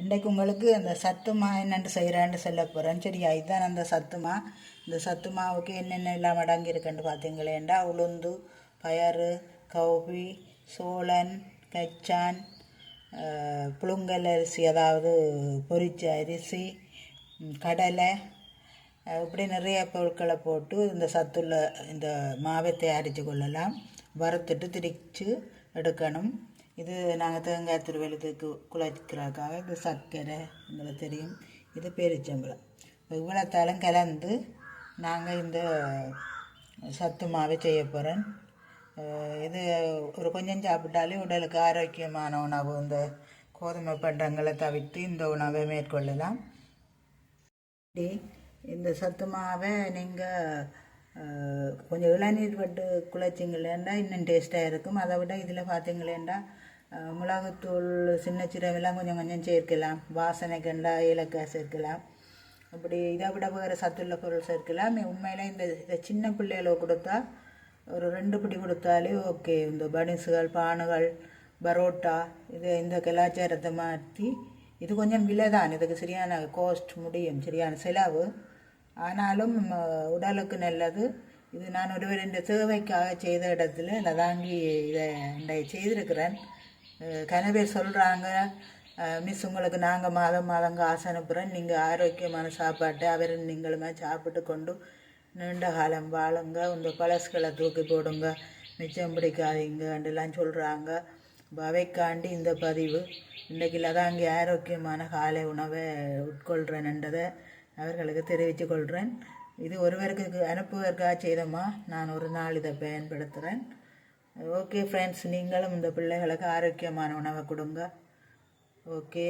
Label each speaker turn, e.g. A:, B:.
A: இன்றைக்கு உங்களுக்கு அந்த சத்துமா என்னென்னு செய்கிறேன்னு சொல்ல போகிறேன் சரியா இதுதான் அந்த சத்துமா. இந்த சத்துமாவுக்கு என்னென்ன எல்லாம் அடங்கியிருக்குன்னு பார்த்தீங்களேண்டா உளுந்து பயறு கௌபி சோளன் கச்சான் புழுங்கல் அரிசி அதாவது பொரிச்ச அரிசி கடலை இப்படி நிறைய பொருட்களை போட்டு இந்த சத்துள்ள இந்த மாவை தயாரித்து கொள்ளலாம். வறுத்துட்டு திரிச்சு எடுக்கணும். இது நாங்கள் தேங்காய் திருவெழுத்துக்கு குழைக்கிறதுக்காக இது சர்க்கரை உங்களுக்கு தெரியும். இது பேரிச்சம்பளம் இவ்வளோத்தாலும் கலந்து நாங்கள் இந்த சத்து மாவை செய்ய போகிறேன் இது ஒரு கொஞ்சம் சாப்பிட்டாலே உடலுக்கு ஆரோக்கியமான உணவு. இந்த கோதுமை பண்டங்களை தவிர்த்து இந்த உணவை மேற்கொள்ளலாம். இந்த சத்து மாவை நீங்கள் கொஞ்சம் இளநீர் பட்டு குழச்சிங்களேண்டா இன்னும் டேஸ்ட்டாக இருக்கும். அதை விட இதில் பார்த்தீங்களேண்டா மிளகுத்தூள் சின்ன சீரகெல்லாம் கொஞ்சம் கொஞ்சம் சேர்க்கலாம். வாசனை கண்டா ஏலக்காய் சேர்க்கலாம். அப்படி இதை விட வேறு சத்துள்ள பொருள் சேர்க்கலாம். உண்மையில் இந்த இதை சின்ன பிள்ளைகளோ கொடுத்தா ஒரு ரெண்டு பிடி கொடுத்தாலே ஓகே இந்த பனிசுகள் பானுகள் பரோட்டா இது இந்த கலாச்சாரத்தை மாற்றி இது கொஞ்சம் விலை தான் இதுக்கு சரியான கோஸ்ட் முடியும் சரியான செலவு. ஆனாலும் உடலுக்கு நல்லது. இது நான் ஒருவர் இந்த தேவைக்காக செய்த இடத்துல லதாங்கி தாங்கி இதை இன்றைய செய்திருக்கிறேன். அஹ், பேர் சொல்கிறாங்க மிஸ் உங்களுக்கு நாங்கள் மாதம் மாதம் காசு அனுப்புகிறோம் நீங்கள் ஆரோக்கியமான சாப்பாட்டை அவர் நீங்களுமே சாப்பிட்டு கொண்டு நீண்ட காலம் வாழுங்க. இந்த பழசுகளை தூக்கி போடுங்க. மிச்சம் பிடிக்காதீங்கன்றலாம் சொல்கிறாங்க பவைக்காண்டி இந்த பதிவு இன்றைக்கில் தான் அங்கே ஆரோக்கியமான காலை உணவை உட்கொள்கிறேன்ன்றதை அவர்களுக்கு தெரிவித்து கொள்கிறேன் இது ஒருவருக்கு அனுப்புவதற்காக செய்தோமா? நான் ஒரு நாள் இதை பயன்படுத்துகிறேன் ஓகே ஃப்ரெண்ட்ஸ் நீங்களும் இந்த பிள்ளைகளுக்கு ஆரோக்கியமான உணவை கொடுங்க. ஓகே